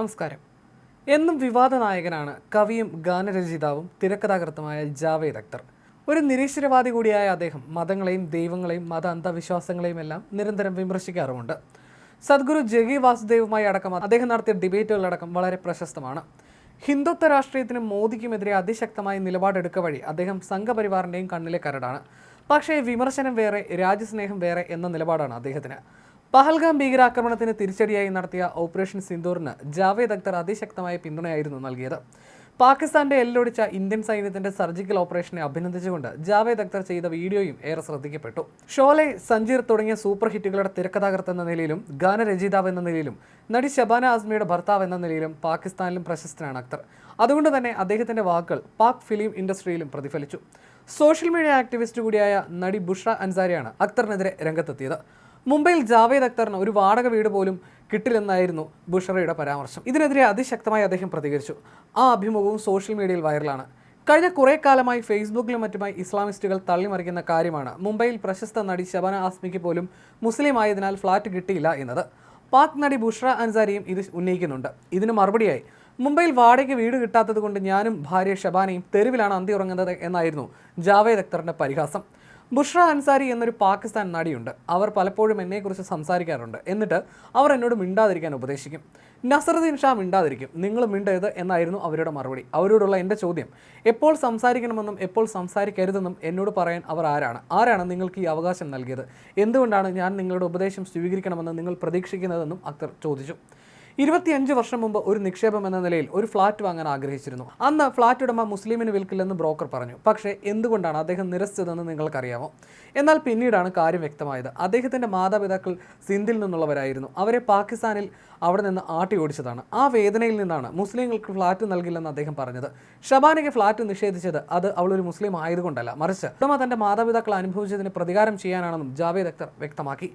നമസ്കാരം. എന്നും വിവാദ നായകനാണ് കവിയും ഗാനരചയിതാവും തിരക്കഥാകൃത്തുമായ ജാവേദ് അക്തർ. ഒരു നിരീശ്വരവാദി കൂടിയായ അദ്ദേഹം മതങ്ങളെയും ദൈവങ്ങളെയും മത അന്ധവിശ്വാസങ്ങളെയും എല്ലാം നിരന്തരം വിമർശിക്കാറുമുണ്ട്. സദ്ഗുരു ജഗി വാസുദേവുമായി അടക്കം അദ്ദേഹം നടത്തിയ ഡിബേറ്റുകളടക്കം വളരെ പ്രശസ്തമാണ്. ഹിന്ദുത്വ രാഷ്ട്രീയത്തിനും മോദിക്കുമെതിരെ അതിശക്തമായ നിലപാടെടുക്ക വഴി അദ്ദേഹം സംഘപരിവാറിന്റെയും കണ്ണിലെ കരടാണ്. പക്ഷേ വിമർശനം വേറെ രാജ്യസ്നേഹം വേറെ എന്ന നിലപാടാണ് അദ്ദേഹത്തിന്. പഹൽഗാം ഭീകരാക്രമണത്തിന് തിരിച്ചടിയായി നടത്തിയ ഓപ്പറേഷൻ സിന്ദൂറിന് ജാവേദ് അക്തർ അതിശക്തമായ പിന്തുണയായിരുന്നു നൽകിയത്. പാകിസ്ഥാന്റെ എല്ലൊടിച്ച ഇന്ത്യൻ സൈന്യത്തിന്റെ സർജിക്കൽ ഓപ്പറേഷനെ അഭിനന്ദിച്ചുകൊണ്ട് ജാവേദ് അക്തർ ചെയ്ത വീഡിയോയും ഏറെ ശ്രദ്ധിക്കപ്പെട്ടു. ഷോലെ സഞ്ജീർ തുടങ്ങിയ സൂപ്പർ ഹിറ്റുകളുടെ തിരക്കഥാകൃത്ത് എന്ന നിലയിലും ഗാനരചയിതാവ് എന്ന നിലയിലും നടി ശബാന ആസ്മിയുടെ ഭർത്താവ് എന്ന നിലയിലും പാകിസ്ഥാനിലും പ്രശസ്തനാണ് അക്തർ. അതുകൊണ്ട് തന്നെ അദ്ദേഹത്തിന്റെ വാക്കുകൾ പാക് ഫിലിം ഇൻഡസ്ട്രിയിലും പ്രതിഫലിച്ചു. സോഷ്യൽ മീഡിയ ആക്ടിവിസ്റ്റ് കൂടിയായ നടി ബുഷ്ര അൻസാരിയാണ് അക്തറിനെതിരെ രംഗത്തെത്തിയത്. മുംബൈയിൽ ജാവേദ് അക്തറിന് ഒരു വാടക വീട് പോലും കിട്ടില്ലെന്നായിരുന്നു ബുഷറയുടെ പരാമർശം. ഇതിനെതിരെ അതിശക്തമായി അദ്ദേഹം പ്രതികരിച്ചു. ആ അഭിമുഖവും സോഷ്യൽ മീഡിയയിൽ വൈറലാണ്. കഴിഞ്ഞ കുറേ കാലമായി ഫേസ്ബുക്കിലും മറ്റുമായി ഇസ്ലാമിസ്റ്റുകൾ തള്ളിമറിക്കുന്ന കാര്യമാണ് മുംബൈയിൽ പ്രശസ്ത നടി ശബന ആസ്മിക്ക് പോലും മുസ്ലിം ആയതിനാൽ ഫ്ളാറ്റ് കിട്ടിയില്ല എന്നത്. പാക് നടി ബുഷ്ര അൻസാരിയും ഇത് ഉന്നയിക്കുന്നുണ്ട്. ഇതിന് മറുപടിയായി മുംബൈയിൽ വാടകയ്ക്ക് വീട് കിട്ടാത്തത് കൊണ്ട് ഞാനും ഭാര്യ ഷബാനയും തെരുവിലാണ് അന്തി ഉറങ്ങുന്നത് എന്നായിരുന്നു ജാവേദ് അക്തറിന്റെ പരിഹാസം. ബുഷ്ര അൻസാരി എന്നൊരു പാകിസ്ഥാൻ നടിയുണ്ട്. അവർ പലപ്പോഴും എന്നെക്കുറിച്ച് സംസാരിക്കാറുണ്ട്. എന്നിട്ട് അവർ എന്നോട് മിണ്ടാതിരിക്കാൻ ഉപദേശിക്കും. നസറുദ്ദീൻ ഷാ മിണ്ടാതിരിക്കും. നിങ്ങൾ മിണ്ടരുത് എന്നായിരുന്നു അവരുടെ മറുപടി. അവരോടുള്ള എന്റെ ചോദ്യം എപ്പോൾ സംസാരിക്കണമെന്നും എപ്പോൾ സംസാരിക്കരുതെന്നും എന്നോട് പറയാൻ അവർ ആരാണ്? ആരാണ് നിങ്ങൾക്ക് ഈ അവകാശം നൽകിയത്? എന്തുകൊണ്ടാണ് ഞാൻ നിങ്ങളുടെ ഉപദേശം സ്വീകരിക്കണമെന്ന് നിങ്ങൾ പ്രതീക്ഷിക്കുന്നതെന്നും അക്തർ ചോദിച്ചു. ഇരുപത്തിയഞ്ച് വർഷം മുമ്പ് ഒരു നിക്ഷേപം എന്ന നിലയിൽ ഒരു ഫ്ളാറ്റ് വാങ്ങാൻ ആഗ്രഹിച്ചിരുന്നു. അന്ന് ഫ്ളാറ്റ് ഉടമ മുസ്ലിമിന് വിൽക്കില്ലെന്ന് ബ്രോക്കർ പറഞ്ഞു. പക്ഷേ എന്തുകൊണ്ടാണ് അദ്ദേഹം നിരസിച്ചതെന്ന് നിങ്ങൾക്കറിയാമോ? എന്നാൽ പിന്നീടാണ് കാര്യം വ്യക്തമായത്. അദ്ദേഹത്തിന്റെ മാതാപിതാക്കൾ സിന്ധിൽ നിന്നുള്ളവരായിരുന്നു. അവരെ പാകിസ്ഥാനിൽ അവിടെ നിന്ന് ആട്ടി ഓടിച്ചതാണ്. ആ വേദനയിൽ നിന്നാണ് മുസ്ലിങ്ങൾക്ക് ഫ്ളാറ്റ് നൽകില്ലെന്ന് അദ്ദേഹം പറഞ്ഞത്. ഷബാനയ്ക്ക് ഫ്ളാറ്റ് നിഷേധിച്ചത് അത് അവളൊരു മുസ്ലിം ആയതുകൊണ്ടല്ല. മറിച്ച് ഉടമ തന്റെ മാതാപിതാക്കൾ അനുഭവിച്ചതിന് പ്രതികാരം ചെയ്യാനാണെന്നും ജാവേദ് അക്തർ വ്യക്തമാക്കി.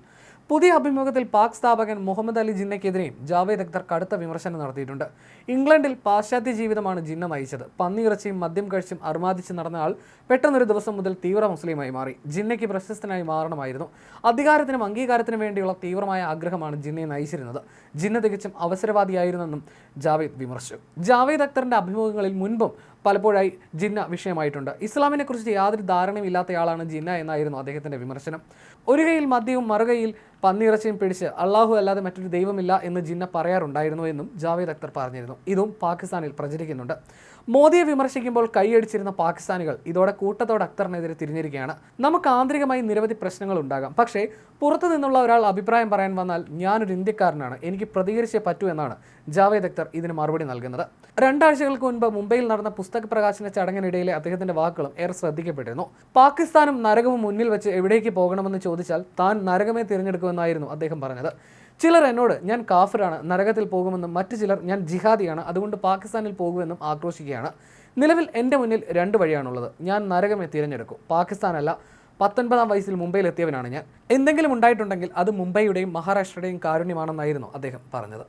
പുതിയ അഭിമുഖത്തിൽ പാക് സ്ഥാപകൻ മുഹമ്മദ് അലി ജിന്നയ്ക്കെതിരെയും ജാവേദ് അക്തർ കടുത്ത വിമർശനം നടത്തിയിട്ടുണ്ട്. ഇംഗ്ലണ്ടിൽ പാശ്ചാത്യ ജീവിതമാണ് ജിന്ന നയിച്ചത് പന്നിയിറച്ചിയും മദ്യം കഴിച്ചും അർമാദിച്ച് നടന്ന ആൾ പെട്ടെന്നൊരു ദിവസം മുതൽ തീവ്ര മുസ്ലിമായി മാറി. ജിന്നയ്ക്ക് പ്രശസ്തനായി മാറണമായിരുന്നു. അധികാരത്തിനും അംഗീകാരത്തിനും വേണ്ടിയുള്ള തീവ്രമായ ആഗ്രഹമാണ് ജിന്നയെ നയിച്ചിരുന്നത്. ജിന്ന തികച്ചും അവസരവാദിയായിരുന്നെന്നും ജാവേദ് വിമർശിച്ചു. ജാവേദ് അക്തറിന്റെ അഭിമുഖങ്ങളിൽ മുൻപും പലപ്പോഴായി ജിന്ന വിഷയമായിട്ടുണ്ട്. ഇസ്ലാമിനെക്കുറിച്ച് യാതൊരു ധാരണയും ഇല്ലാത്തയാളാണ് ജിന്ന എന്നായിരുന്നു അദ്ദേഹത്തിന്റെ വിമർശനം. ഒരു കൈയിൽ മദ്യവും മറുകയിൽ പന്നിയിറച്ചിയും പിടിച്ച് അള്ളാഹു അല്ലാതെ മറ്റൊരു ദൈവമില്ല എന്ന് ജിന്ന പറയാറുണ്ടായിരുന്നു എന്നും ജാവേദ് അക്തർ പറഞ്ഞിരുന്നു. ഇതും പാകിസ്ഥാനിൽ പ്രചരിക്കുന്നുണ്ട്. മോദിയെ വിമർശിക്കുമ്പോൾ കൈയടിച്ചിരുന്ന പാകിസ്ഥാനികൾ ഇതോടെ കൂട്ടത്തോടെ അക്തറിനെതിരെ തിരിഞ്ഞിരിക്കുകയാണ്. നമുക്ക് ആന്തരികമായി നിരവധി പ്രശ്നങ്ങൾ ഉണ്ടാകാം. പക്ഷേ പുറത്തു നിന്നുള്ള ഒരാൾ അഭിപ്രായം പറയാൻ വന്നാൽ ഞാനൊരു ഇന്ത്യക്കാരനാണ്. എനിക്ക് പ്രതികരിച്ചേ പറ്റൂ എന്നാണ് ജാവേദ് അക്തർ ഇതിന് മറുപടി നൽകുന്നത്. രണ്ടാഴ്ചകൾക്ക് മുൻപ് മുംബൈയിൽ നടന്ന പുസ്തക പ്രകാശന ചടങ്ങിനിടയിലെ അദ്ദേഹത്തിന്റെ വാക്കുകളും ഏറെ ശ്രദ്ധിക്കപ്പെട്ടിരുന്നു. പാകിസ്ഥാനും നരകവും മുന്നിൽ വെച്ച് എവിടേക്ക് പോകണമെന്ന് ചോദിച്ചാൽ താൻ നരകമേ തിരഞ്ഞെടുക്കുമെന്നായിരുന്നു അദ്ദേഹം പറഞ്ഞത്. ചിലർ എന്നോട് ഞാൻ കാഫിറാണ് നരകത്തിൽ പോകുമെന്നും മറ്റു ചിലർ ഞാൻ ജിഹാദിയാണ് അതുകൊണ്ട് പാകിസ്ഥാനിൽ പോകുമെന്നും ആക്രോശിക്കുകയാണ്. നിലവിൽ എന്റെ മുന്നിൽ രണ്ട് വഴിയാണുള്ളത്. ഞാൻ നരകമേ തിരഞ്ഞെടുക്കും. പാകിസ്ഥാനല്ല പത്തൊൻപതാം വയസ്സിൽ മുംബൈയിൽ എത്തിയവനാണ് ഞാൻ. എന്തെങ്കിലും ഉണ്ടായിട്ടുണ്ടെങ്കിൽ അത് മുംബൈയുടെയും മഹാരാഷ്ട്രയുടെയും കാരുണ്യമാണെന്നായിരുന്നു അദ്ദേഹം പറഞ്ഞത്.